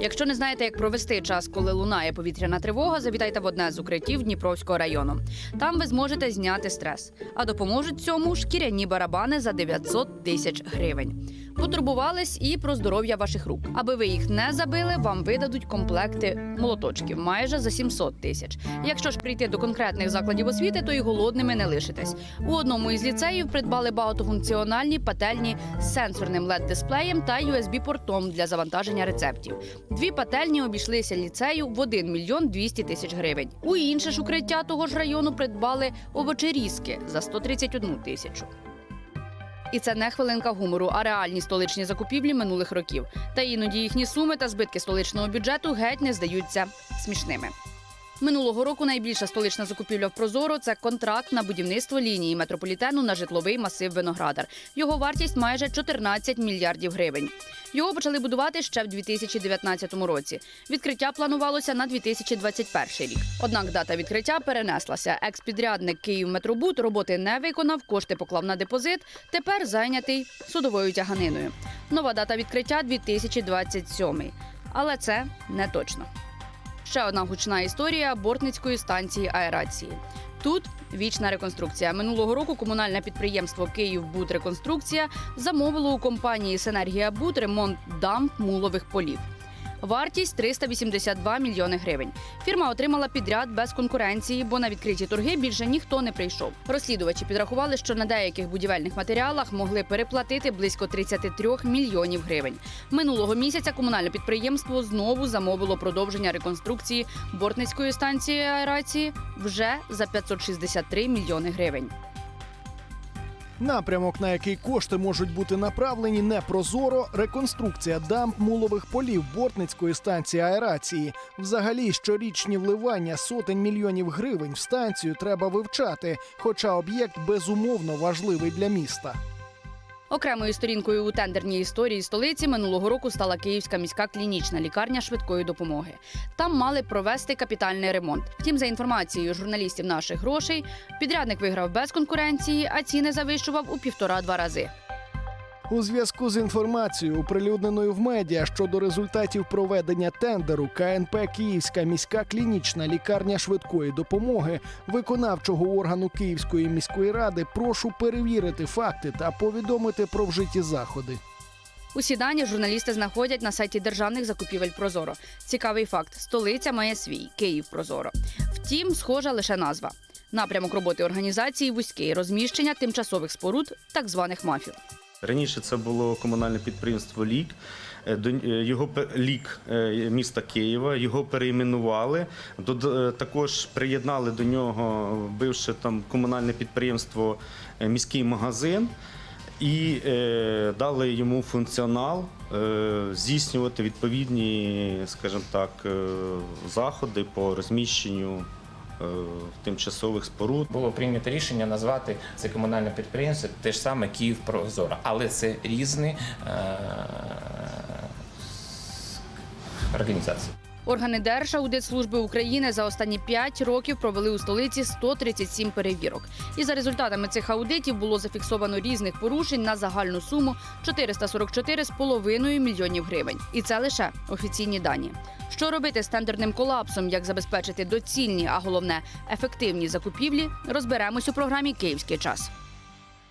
Якщо не знаєте, як провести час, коли лунає повітряна тривога, завітайте в одне з укриттів Дніпровського району. Там ви зможете зняти стрес. А допоможуть цьому шкіряні барабани за 900 тисяч гривень. Потурбувались і про здоров'я ваших рук. Аби ви їх не забили, вам видадуть комплекти молоточків майже за 700 тисяч. Якщо ж прийти до конкретних закладів освіти, то і голодними не лишитесь. У одному із ліцеїв придбали багатофункціональні пательні з сенсорним led дисплеєм та USB-портом для завантаження рецептів. Дві пательні обійшлися ліцею в 1 мільйон 200 тисяч гривень. У інше ж укриття того ж району придбали овочерізки за 131 тисячу. І це не хвилинка гумору, а реальні столичні закупівлі минулих років. Та іноді їхні суми та збитки столичного бюджету геть не здаються смішними. Минулого року найбільша столична закупівля в Прозоро це контракт на будівництво лінії метрополітену на житловий масив Виноградар. Його вартість майже 14 мільярдів гривень. Його почали будувати ще в 2019 році. Відкриття планувалося на 2021 рік. Однак дата відкриття перенеслася. Екс-підрядник «Київметробуд» роботи не виконав, кошти поклав на депозит. Тепер зайнятий судовою тяганиною. Нова дата відкриття 2027. Але це не точно. Ще одна гучна історія бортницької станції аерації. Тут вічна реконструкція. Минулого року комунальне підприємство «Київбудреконструкція» замовило у компанії «Сенергія Буд» ремонт дамб мулових полів. Вартість 382 мільйони гривень. Фірма отримала підряд без конкуренції, бо на відкриті торги більше ніхто не прийшов. Розслідувачі підрахували, що на деяких будівельних матеріалах могли переплатити близько 33 мільйонів гривень. Минулого місяця комунальне підприємство знову замовило продовження реконструкції бортницької станції аерації вже за 563 мільйони гривень. Напрямок, на який кошти можуть бути направлені, не прозоро. Реконструкція дамб мулових полів бортницької станції аерації. Взагалі, щорічні вливання сотень мільйонів гривень в станцію треба вивчати, хоча об'єкт безумовно важливий для міста. Окремою сторінкою у тендерній історії столиці минулого року стала Київська міська клінічна лікарня швидкої допомоги. Там мали провести капітальний ремонт. Втім, за інформацією журналістів наших грошей, підрядник виграв без конкуренції, а ціни завищував у півтора-два рази. У зв'язку з інформацією, оприлюдненою в медіа щодо результатів проведення тендеру КНП Київська міська клінічна лікарня швидкої допомоги виконавчого органу Київської міської ради, прошу перевірити факти та повідомити про вжиті заходи. Усі дані журналісти знаходять на сайті державних закупівель Прозоро. Цікавий факт: столиця має свій Київ Прозоро. Втім, схожа лише назва. Напрямок роботи організації вузький розміщення тимчасових споруд, так званих мафів. Раніше це було комунальне підприємство Лік. Е, е, Його лік е, міста Києва, його е, Також приєднали до нього бивше там комунальне підприємство міський магазин і дали йому функціонал здійснювати відповідні, скажімо так, заходи по розміщенню тимчасових споруд. Було прийнято рішення назвати це комунальне підприємство те ж саме Київ Прозоро, але це різні е, організації. Органи Держаудитслужби України за останні 5 років провели у столиці 137 перевірок. І за результатами цих аудитів було зафіксовано різних порушень на загальну суму 444,5 мільйонів гривень. І це лише офіційні дані. Що робити з тендерним колапсом, як забезпечити доцільні, а головне ефективні закупівлі, розберемось у програмі Київський час.